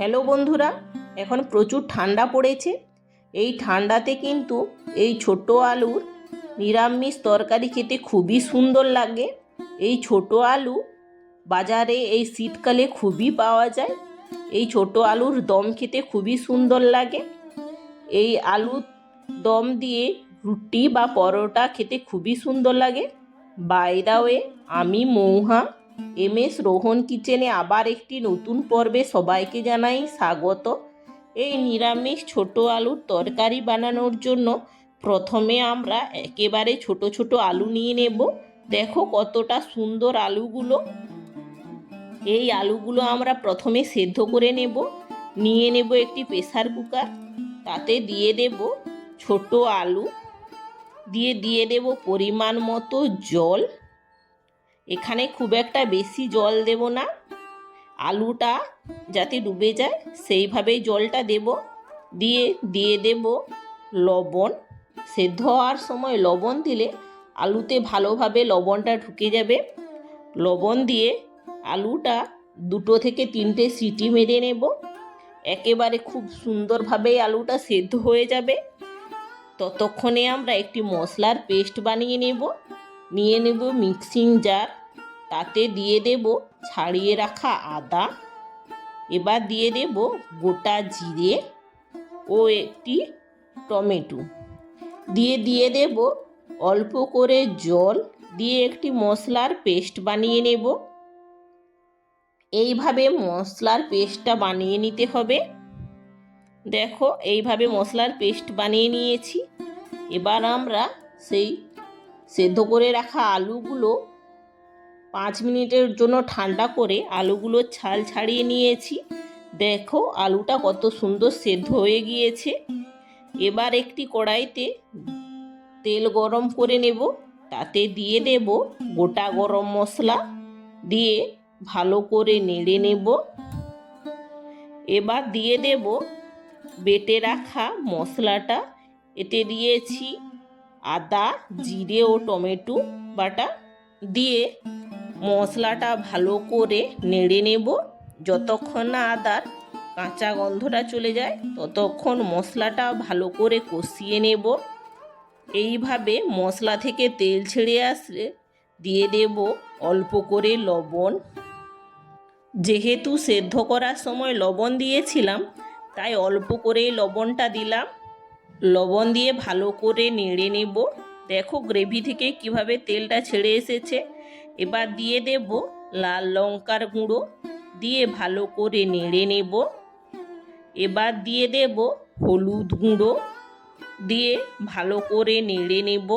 Hello বন্ধুরা, এখন প্রচুর ঠান্ডা পড়েছে। এই ঠান্ডাতে কিন্তু এই ছোট আলুর নিরামিষ তরকারি খেতে খুবই সুন্দর লাগে। এই ছোট আলু বাজারে এই শীতকালে খুবই পাওয়া যায়। এই ছোট আলুর দম খেতে খুবই সুন্দর লাগে। এই আলুর দম দিয়ে রুটি বা পরোটা খেতে খুবই সুন্দর লাগে। বাই আমি মৌহা। এম এস রোহন কিচেনে আবার একটি নতুন পর্বে সবাইকে জানাই স্বাগত। এই নিরামিষ ছোট আলুর তরকারি বানানোর জন্য প্রথমে আমরা একেবারে ছোট ছোট আলু নিয়ে নেব। দেখো কতটা সুন্দর আলুগুলো। এই আলুগুলো আমরা প্রথমে সেদ্ধ করে নেব। নিয়ে নেব একটি প্রেসার কুকার। তাতে দিয়ে দেব ছোট আলু। দিয়ে দিয়ে দেব পরিমাণ মতো জল। এখানে খুব একটা বেশি জল দেব না। আলুটা যাতে ডুবে যায়, সেইভাবেই জলটা দেব। দিয়ে দিয়ে দেব লবণ। সেদ্ধ হওয়ার সময় লবণ দিলে আলুতে ভালোভাবে লবণটা ঢুকে যাবে। লবণ দিয়ে আলুটা দুটো থেকে তিনটে সিটি মেরে নেব। একেবারে খুব সুন্দরভাবে আলুটা সেদ্ধ হয়ে যাবে। ততক্ষণে আমরা একটি মশলার পেস্ট বানিয়ে নেব। নিয়ে নেব মিক্সিং জার। তাতে দিয়ে দেব ছাড়িয়ে রাখা আদা। এবার দিয়ে দেব গোটা জিরে ও একটি টমেটো। দিয়ে দিয়ে দেব অল্প করে জল। দিয়ে একটি মশলার পেস্ট বানিয়ে নেব। এইভাবে মশলার পেস্টটা বানিয়ে নিতে হবে। দেখো, এইভাবে মশলার পেস্ট বানিয়ে নিয়েছি। এবার আমরা সেই সেদ্ধ করে রাখা আলুগুলো পাঁচ মিনিটের জন্য ঠান্ডা করে আলুগুলো ছাল ছাড়িয়ে নিয়েছি। দেখো, আলুটা কত সুন্দর সেদ্ধ হয়ে গিয়েছে। এবার একটি কড়াইতে তেল গরম করে নেব। তাতে দিয়ে দেব গোটা গরম মশলা দিয়ে ভালো করে নেড়ে নেব। এবার দিয়ে দেব বেটে রাখা মশলাটা। এতে দিয়েছি আদা, জিরে ও টমেটো বাটা। দিয়ে মশলাটা ভালো করে নেড়ে নেব। যতক্ষণ না আদার কাঁচা গন্ধটা চলে যায়, ততক্ষণ মশলাটা ভালো করে কষিয়ে নেব। এইভাবে মশলা থেকে তেল ছেড়ে আসলে দিয়ে দেব অল্প করে লবণ। যেহেতু সেদ্ধ করার সময় লবণ দিয়েছিলাম, তাই অল্প করে লবণটা দিলাম। লবণ দিয়ে ভালো করে নেড়ে নেব। দেখো গ্রেভি থেকে কীভাবে তেলটা ছেড়ে এসেছে। এবার দিয়ে দেব লাল লঙ্কার গুঁড়ো, দিয়ে ভালো করে নেড়ে নেব। এবার দিয়ে দেব হলুদ গুঁড়ো, দিয়ে ভালো করে নেড়ে নেব।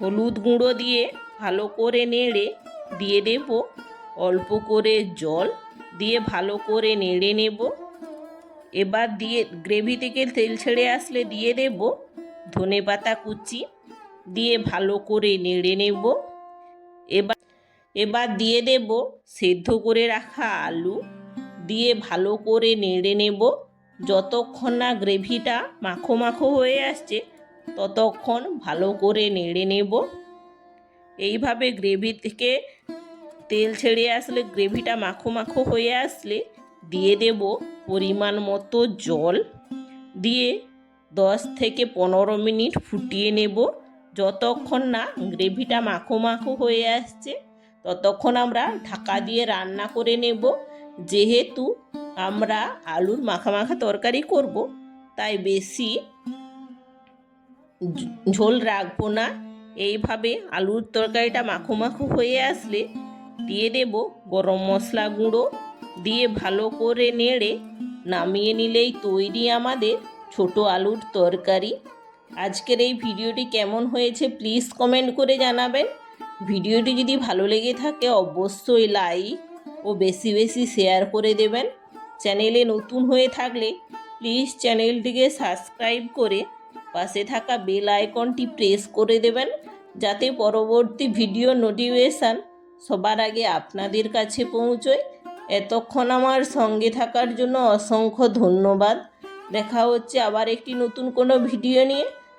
হলুদ গুঁড়ো দিয়ে ভালো করে নেড়ে দিয়ে দেব অল্প করে জল, দিয়ে ভালো করে নেড়ে নেব। এবার দিয়ে গ্রেভি থেকে তেল ছেড়ে আসলে দিয়ে দেব ধনে পাতা কুচি। দিয়ে ভালো করে নেড়ে নেব। এবার এবার দিয়ে দেব সেদ্ধ করে রাখা আলু। দিয়ে ভালো করে নেড়ে নেব। যতক্ষণ না গ্রেভিটা মাখো মাখো হয়ে আসছে, ততক্ষণ ভালো করে নেড়ে নেব। এইভাবে গ্রেভি থেকে তেল ছেড়ে আসলে, গ্রেভিটা মাখো মাখো হয়ে আসলে, দিয়ে দেব পরিমাণ মতো জল। দিয়ে দশ থেকে পনেরো মিনিট ফুটিয়ে নেব। যতক্ষণ না গ্রেভিটা মাখো মাখো হয়ে আসছে, ততক্ষণ আমরা ঢাকা দিয়ে রান্না করে নেব। যেহেতু আমরা আলুর মাখা মাখা তরকারি করব, তাই বেশি ঝোল রাখব না। এইভাবে আলুর তরকারিটা মাখো মাখো হয়ে আসলে দিয়ে দেব গরম মশলা গুঁড়ো দিয়ে ভালো করে নেড়ে নামিয়ে নিলেই তৈরি আমাদের ছোট আলুর তরকারি। আজকের এই ভিডিওটি কেমন হয়েছে প্লিজ কমেন্ট করে জানাবেন। ভিডিওটি যদি ভালো লেগে থাকে অবশ্যই লাইক ও বেশি বেশি শেয়ার করে দেবেন। চ্যানেলে নতুন হয়ে থাকলে প্লিজ চ্যানেলটিকে সাবস্ক্রাইব করে পাশে থাকা বেল আইকনটি প্রেস করে দেবেন, যাতে পরবর্তী ভিডিও নোটিফিকেশান সবার আগে আপনাদের কাছে পৌঁছয়। এতক্ষণ আমার সঙ্গে থাকার জন্য অসংখ্য ধন্যবাদ। দেখা হচ্ছে আবার একটি নতুন কোনো ভিডিও নিয়ে।